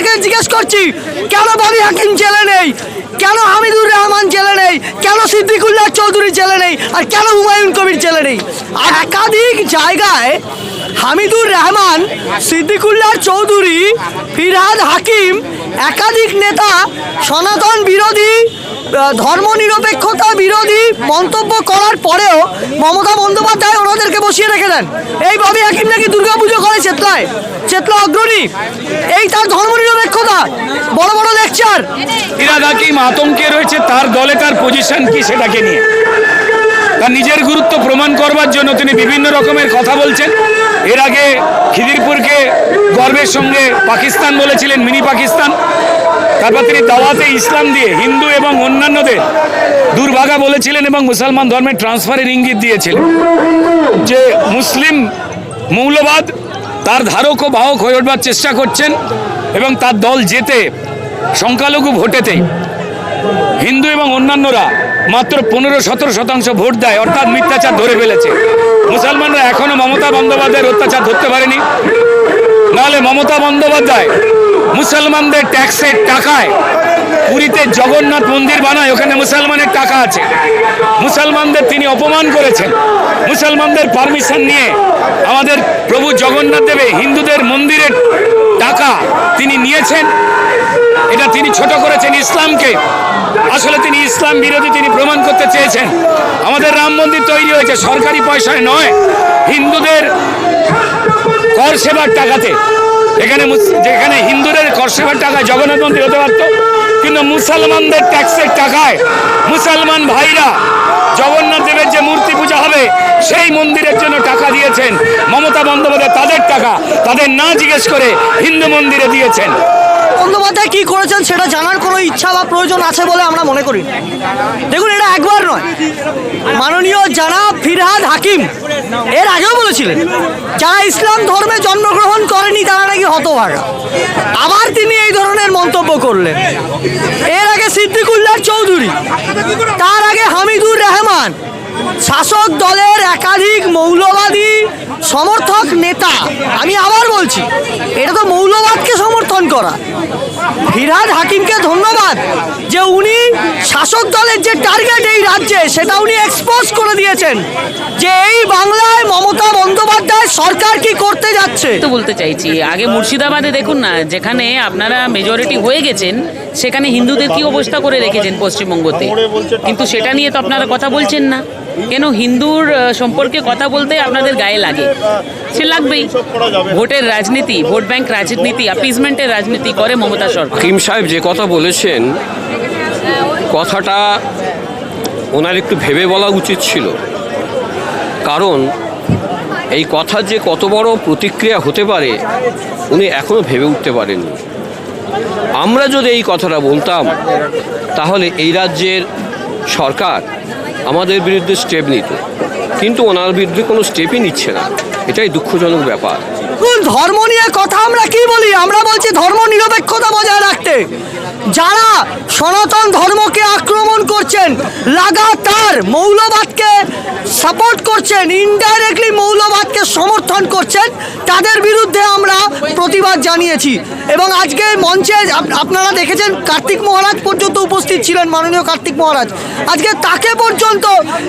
ওনাদেরকে জিজ্ঞেস করছি, কেন বাবি হাকিম জেলে নেই? কেন হামিদুর রহমান জেলে নেই? কেন সিদ্দিকুল্লাহ চৌধুরী জেলে নেই? আর কেন হুমায়ুন কবির জেলে নেই? আর একাধিক জায়গায় হামিদুর রহমান, সিদ্দিকুল্লাহ চৌধুরী, ফিরহাদ হাকিম, একাধিক নেতা সনাতন বিরোধী ধর্মনিরপেক্ষতা বিরোধী মন্তব্য করার পরেও মমতা বন্দ্যোপাধ্যায় ওনাদেরকে বসিয়ে রেখে দেন। এই ববি হাকিম নাকি দুর্গাপুজো করে চেতলায়? চেতলা অগ্রণী। এই তার ধর্মনিরপেক্ষতা। বড় বড় লেকচার ফিরাদ কি আতঙ্কে রয়েছে? তার দলে তার পজিশন কি সেটাকে নিয়ে? তার নিজের গুরুত্ব প্রমাণ করবার জন্য তিনি বিভিন্ন রকমের কথা বলছেন। এর আগে খিদিরপুরকে গর্বের সঙ্গে পাকিস্তান বলেছিলেন, মিনি পাকিস্তান। তারপর তিনি দাওয়াতে ইসলাম দিয়ে হিন্দু এবং অন্যান্যদের দুর্ভাগা বলেছিলেন এবং মুসলমান ধর্মের ট্রান্সফারের ইঙ্গিত দিয়েছিলেন। যে মুসলিম মৌলবাদ তার ধারক ও বাহক হয়ে উঠবার চেষ্টা করছেন এবং তার দল যেতে সংখ্যালঘু ভোটেতেই হিন্দু এবং অন্যান্যরা মাত্র পনেরো, সতেরো শতাংশ ভোট দেয়, অর্থাৎ মিথ্যাচার ধরে ফেলেছে। মুসলমানরা এখনও মমতা বন্দ্যোপাধ্যায়ের অত্যাচার ধরতে পারেনি। নাহলে মমতা বন্দ্যোপাধ্যায় মুসলমানদের ট্যাক্সের টাকায় পুরীতে জগন্নাথ মন্দির বানায়, ওখানে মুসলমানের টাকা আছে। মুসলমানদের তিনি অপমান করেছেন। মুসলমানদের পারমিশন নিয়ে আমাদের প্রভু জগন্নাথ দেবে হিন্দুদের মন্দিরের টাকা তিনি নিয়েছেন। এটা তিনি ছোট করেছেন ইসলামকে। আসলে তিনি ইসলাম বিরোধী তিনি প্রমাণ করতে চেয়েছেন। আমাদের রাম মন্দির তৈরি হয়েছে সরকারি পয়সায় নয়, হিন্দুদের কর সেবার টাকাতে। এখানে যেখানে হিন্দুদের কর্ষকের টাকায় জগন্নাথ মন্দির হতে পারত, কিন্তু মুসলমানদের ট্যাক্সের টাকায় মুসলমান ভাইরা জগন্নাথ দেবের যে মূর্তি পূজা হবে, সেই মন্দিরের জন্য টাকা দিয়েছেন। মমতা বন্দ্যোপাধ্যায় তাদের টাকা, তাদের না জিজ্ঞেস করে হিন্দু মন্দিরে দিয়েছেন। বন্দ্যোপাধ্যায় কি করেছেন সেটা জানার কোনো ইচ্ছা বা প্রয়োজন আছে বলে আমরা মনে করি দেখুন, এটা একবার নয়। মাননীয় জানাব ফিরহাদ হাকিম এর আগেও বলেছিলেন যারা ইসলাম ধর্মে জন্মগ্রহণ করেনি, তারা নাকি হতভাগা। আবার তিনি এই ধরনের মন্তব্য করলেন। এর আগে সিদ্দিকুল্লাহ চৌধুরী, তার আগে হামিদুর রহমান, শাসক দলের একাধিক মৌলবাদী সমর্থক নেতা। আমি আবার বলছি করা। ফিরহাদ হাকিমকে ধন্যবাদ যে উনি শাসক দলের যে টার্গেট এই রাজ্যে, সেটা উনি এক্সপোজ করে দিয়েছেন যে এই বাংলায় মমতা বন্দ্যোপাধ্যায় সরকার কি করতে যাচ্ছে। তো বলতে চাইছি, আগে মুর্শিদাবাদে দেখুন না, যেখানে আপনারা মেজরিটি হয়ে গেছেন সেখানে হিন্দুদের কি অবস্থা করে রেখেছেন পশ্চিমবঙ্গতে? কিন্তু সেটা নিয়ে তো আপনারা কথা বলছেন না। কেন হিন্দুর সম্পর্কে কথা বলতে আপনাদের গায়ে লাগে? সে লাগবেই। ভোটের রাজনীতি, ভোট ব্যাংক রাজনীতি অ্যাপিজমেন্টের রাজনীতি করে মমতা সরকার। হাকিম সাহেব যে কথা বলেছেন, কথাটা ওনার একটু ভেবে বলা উচিত ছিল। কারণ এই কথার যে কত বড় প্রতিক্রিয়া হতে পারে, উনি এখনও ভেবে উঠতে পারেননি। আমরা যদি এই কথাটা বলতাম, তাহলে এই রাজ্যের সরকার আমাদের বিরুদ্ধে স্টেপ নিত। কিন্তু ওনার বিরুদ্ধে কোনো স্টেপই নিচ্ছে না। এটাই দুঃখজনক ব্যাপার। ধর্ম নিয়ে কথা আমরা কি বলি? আমরা বলছি ধর্ম নিরপেক্ষতা বজায় রাখতে। যারা সনাতন ধর্মকে আক্রমণ করছেন, লাগাতার মৌলবাদকে সাপোর্ট করছেন ইনডাইরেক্টলি মৌলবাদকে সমর্থন করছেন, তাদের বিরুদ্ধে আমরা প্রতিবাদ জানিয়েছি। এবং আজকে মঞ্চে আপ- আপনারা দেখেছেন কার্তিক মহারাজ পর্যন্ত উপস্থিত ছিলেন মাননীয় কার্তিক মহারাজ। আজকে তাকে পর্যন্ত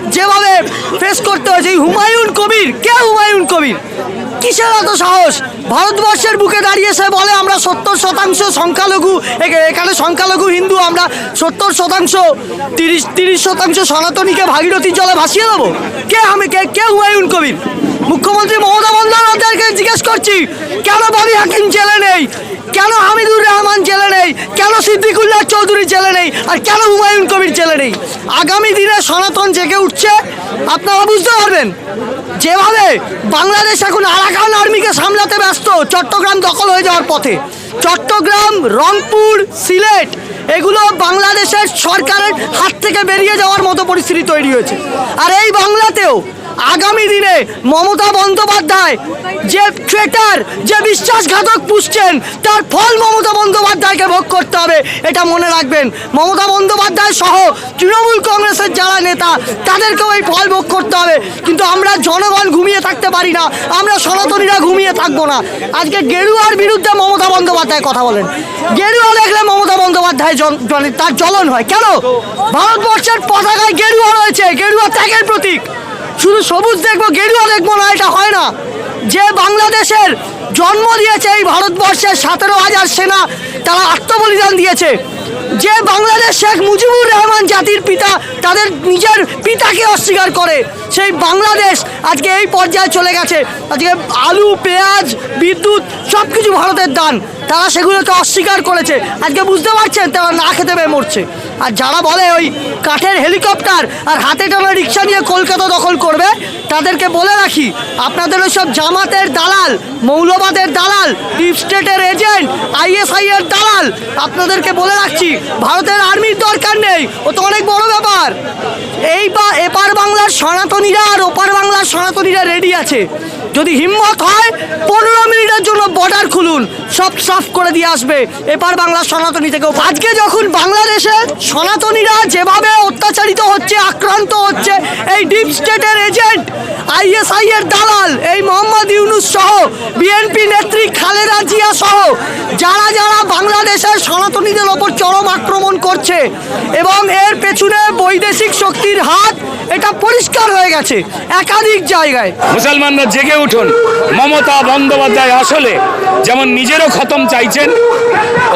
যেভাবে ফেস করতে হয়েছে হুমায়ুন কবির, কে হুমায়ুন কবির? কিসের এত সাহস? ভারতবর্ষের বুকে দাঁড়িয়ে সে বলে, আমরা সত্তর শতাংশ সংখ্যালঘু। এখানে সংখ্যালঘু হিন্দু, আমরা সত্তর শতাংশ, তিরিশ তিরিশ শতাংশ সনাতনীকে ভাগীরথীর জলে ভাসিয়ে দেবো। কে আমি? কে কে হুমায়ুন কবির? মুখ্যমন্ত্রী মমতা বন্দ্যোপাধ্যায়কে জিজ্ঞেস করছি, কেন ববি হাকিম জেলে নেই? কেন হামিদুর রহমান জেলে নেই? কেন সিদ্দিকুল্লাহ চৌধুরী জেলে নেই? আর কেন হুমায়ুন কবির জেলে নেই? আগামী দিনে সনাতন জেগে উঠছে। আপনারা বুঝতে পারবেন, যেভাবে বাংলাদেশ এখন আরাকান আর্মিকে সামলাতে ব্যস্ত, চট্টগ্রাম দখল হয়ে যাওয়ার পথে। চট্টগ্রাম, রংপুর, সিলেট, এগুলো বাংলাদেশের সরকারের হাত থেকে বেরিয়ে যাওয়ার মতো পরিস্থিতি তৈরি হয়েছে। আর এই বাংলাতেও আগামী দিনে মমতা বন্দ্যোপাধ্যায় যে ট্রেটার যে বিশ্বাসঘাতক পুষছেন, তার ফল মমতা বন্দ্যোপাধ্যায়কে ভোগ করতে হবে, এটা মনে রাখবেন। মমতা বন্দ্যোপাধ্যায় সহ তৃণমূল কংগ্রেসের যারা নেতা, তাদেরকেও এই ফল ভোগ করতে হবে। কিন্তু আমরা জনগণ ঘুমিয়ে থাকতে পারি না, আমরা সনাতনীরা ঘুমিয়ে থাকব না। আজকে গেরুয়ার বিরুদ্ধে মমতা বন্দ্যোপাধ্যায় কথা বলেন। গেরুয়া দেখলে মমতা বন্দ্যোপাধ্যায় তার জ্বলন হয়। কেন? ভারতবর্ষের পতাকায় গেরুয়া রয়েছে, গেরুয়া ত্যাগের প্রতীক। শুধু সবুজ দেখব, গেরুয়া দেখব না, এটা হয় না। যে বাংলাদেশের জন্ম দিয়েছে এই ভারতবর্ষের সতেরো হাজার সেনা, তারা আত্মবলিদান দিয়েছে। যে বাংলাদেশ শেখ মুজিবুর রহমান জাতির পিতা, তাদের নিজের পিতাকে অস্বীকার করে, সেই বাংলাদেশ আজকে এই পর্যায়ে চলে গেছে। আজকে আলু, পেঁয়াজ, বিদ্যুৎ সব কিছু ভারতের দান। তারা সেগুলোকে অস্বীকার করেছে। আজকে বুঝতে পারছেন, তারা না খেতে পেয়ে মরছে। আর যারা বলে ওই কাঠের হেলিকপ্টার আর হাতে টানা রিক্সা নিয়ে কলকাতা দখল করবে, তাদেরকে বলে রাখি, আপনাদের ওই সব জামাতের দালাল, মৌলবাদের দালাল ডিপ স্টেটের এজেন্ট আইএসআই এর দালাল, আপনাদেরকে বলে রাখছি, ভারতের আর্মির দরকার নেই। ও তো অনেক বড় ব্যাপার। এই বা এপার বাংলার সনাতনীরা আর ওপার বাংলার সনাতনীরা আছে। যদি হিম্মত হয়, পনেরো মিনিটের জন্য বর্ডার খুলুন। সব সাফ করে দিয়ে আসবে। এবার বাংলার সনাতনী থেকেও আজকে যখন বাংলাদেশে সনাতনীরা যেভাবে অত্যাচারিত হচ্ছে, আক্রান্ত হচ্ছে, এই ডিপ স্টেটের এজেন্ট আইএসআই এর দালাল, এই মোহাম্মদ ইউনুস সহ জিয়া সহ যারা যারা বাংলাদেশের সনাতনীদের ওপর চরম আক্রমণ করছে এবং এর পেছনে বৈদেশিক শক্তির হাত, এটা পরিষ্কার হয়ে গেছে, একাধিক জায়গায়। মুসলমানরা জেগে উঠুন। মমতা বন্দ্যোপাধ্যায় আসলে যেমন নিজেরও খতম চাইছেন,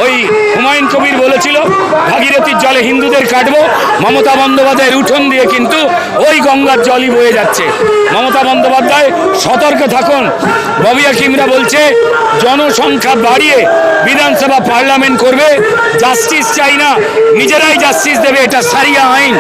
ওই হুমায়ুন কবির বলেছিল ভাগীরথীর জলে হিন্দুদের কাটবো, মমতা বন্দ্যোপাধ্যায়ের উঠোন দিয়ে কিন্তু ওই গঙ্গার জলই বয়ে যাচ্ছে। মমতা বন্দ্যোপাধ্যায়, সতর্ক থাকুন। ববি হাকিমরা বলছে, জনসংখ্যা বাড়িয়ে বিধানসভা পার্লামেন্ট করবে, জাস্টিস চাই না, নিজেরাই জাস্টিস দেবে, এটা সারিয়া আইন।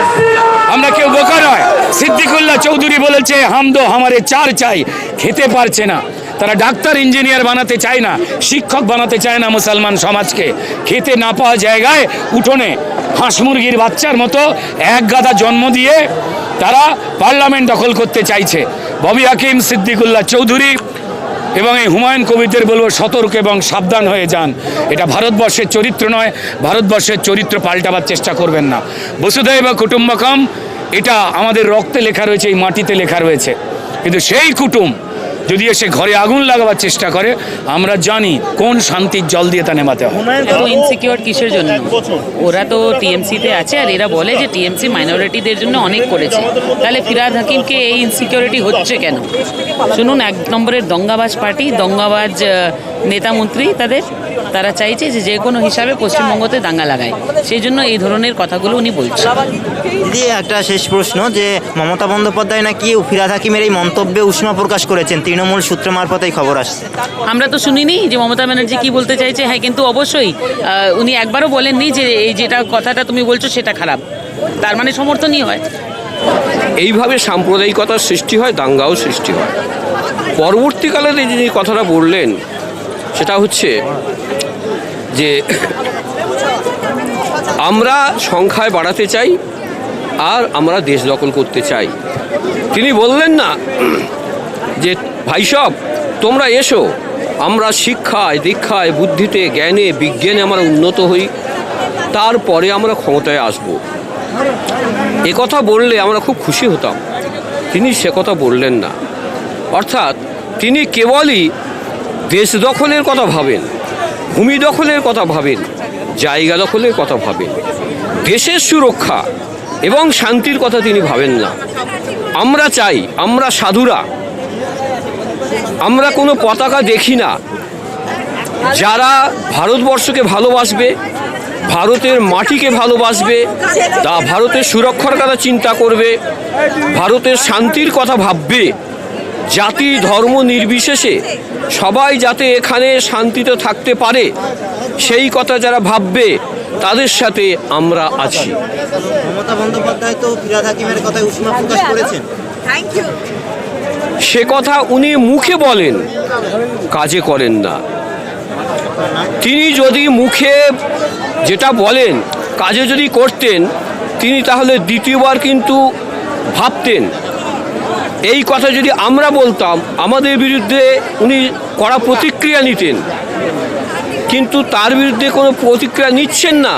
আমরা কেউ বোকা নয়। সিদ্দিকুল্লাহ চৌধুরী বলেছে, হামদো হামারে চার চাই, খেতে পারছে না। তারা ডাক্তার, ইঞ্জিনিয়ার বানাতে চায় না, শিক্ষক বানাতে চায় না মুসলমান সমাজকে। খেতে না পাওয়া জায়গায় উঠোনে হাঁস মুরগির বাচ্চার মতো এক গাদা জন্ম দিয়ে তারা পার্লামেন্ট দখল করতে চাইছে। ববি হাকিম, সিদ্দিকুল্লাহ চৌধুরী এবং এই হুমায়ুন কবিদের বলব, সতর্ক এবং সাবধান হয়ে যান। এটা ভারতবর্ষের চরিত্র নয়, ভারতবর্ষের চরিত্র পাল্টাবার চেষ্টা করবেন না। বসুধৈব কুটুম্বকম, এটা আমাদের রক্তে লেখা রয়েছে, এই মাটিতে লেখা রয়েছে। কিন্তু সেই কুটুম যদি এসে ঘরে আগুন লাগাবার চেষ্টা করে আমরা জানি কোন শান্তির জল দিয়ে তা নেমাতে হয়। ইনসিকিউর কিসের জন্য? ওরা তো টিএমসিতে আছে আর এরা বলে যে টিএমসি মাইনরিটিদের জন্য অনেক করেছে। তাহলে ফিরাদ হাকিমকে এই ইনসিকিউরিটি হচ্ছে কেন? শুনুন এক নম্বরের দঙ্গাবাজ পার্টি দঙ্গাবাজ নেতামন্ত্রী নেতা মন্ত্রী তাদের তারা চাইছে যে যে কোনো হিসাবে পশ্চিমবঙ্গতে দাঙ্গা লাগায়। সেই জন্য এই ধরনের কথাগুলো উনি বলছেন। দিদি একটা শেষ প্রশ্ন যে মমতা বন্দ্যোপাধ্যায় নাকি ফিরাদ হাকিমের এই মন্তব্যে উষ্মা প্রকাশ করেছেন? তৃণমূল সূত্র মারফত এই খবর আসছে। আমরা তো শুনিনি যে মমতা ব্যানার্জি কি বলতে চাইছে। হ্যাঁ কিন্তু অবশ্যই উনি একবারও বলেননি যে এই যেটা কথাটা তুমি বলছো সেটা খারাপ। তার মানে সমর্থনই হয়। এইভাবে সাম্প্রদায়িকতার সৃষ্টি হয় দাঙ্গাও সৃষ্টি হয়। পরবর্তীকালে যিনি কথাটা বললেন সেটা হচ্ছে যে আমরা সংখ্যায় বাড়াতে চাই আর আমরা দেশ দখল করতে চাই। তিনি বললেন না যে ভাইসব তোমরা এসো। আমরা শিক্ষায়, দীক্ষায়, বুদ্ধিতে, জ্ঞানে, বিজ্ঞানে আমরা উন্নত হই। তারপরে আমরা ক্ষমতায় আসব। এ কথা বললে আমরা খুব খুশি হতাম। তিনি সে কথা বললেন না। অর্থাৎ তিনি কেবলই দেশ দখলের কথা ভাবেন। ভূমি দখলের কথা ভাবেন, জায়গা দখলের কথা ভাবেন, দেশের সুরক্ষা এবং শান্তির কথা তিনি ভাবেন না। আমরা চাই, আমরা সাধুরা, আমরা কোনো পতাকা দেখি না। যারা ভারতবর্ষকে ভালোবাসবে, ভারতের মাটিকে ভালোবাসবে, তা ভারতের সুরক্ষার কথা চিন্তা করবে, ভারতের শান্তির কথা ভাববে জাতি ধর্ম নির্বিশেষে সবাই যাতে এখানে শান্তিতে থাকতে পারে সেই কথা যারা ভাববে তাদের সাথে আমরা আছি। মমতা বন্দ্যোপাধ্যায় তো ফিরাদ হাকিমের কথায় উষ্মা প্রকাশ করেছেন। সে কথা উনি মুখে বলেন কাজে করেন না। তিনি যদি মুখে যেটা বলেন কাজে যদি করতেন তিনি তাহলে দ্বিতীয়বার কিন্তু ভাবতেন। এই কথা যদি আমরা বলতাম, আমাদের বিরুদ্ধে উনি কড়া প্রতিক্রিয়া নিতেন। কিন্তু তার বিরুদ্ধে কোনো প্রতিক্রিয়া নিচ্ছেন না।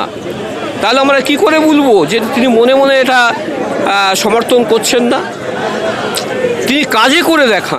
তাহলে আমরা কি করে বলব যে তিনি মনে মনে এটা সমর্থন করছেন না? তিনি কাজে করে দেখান।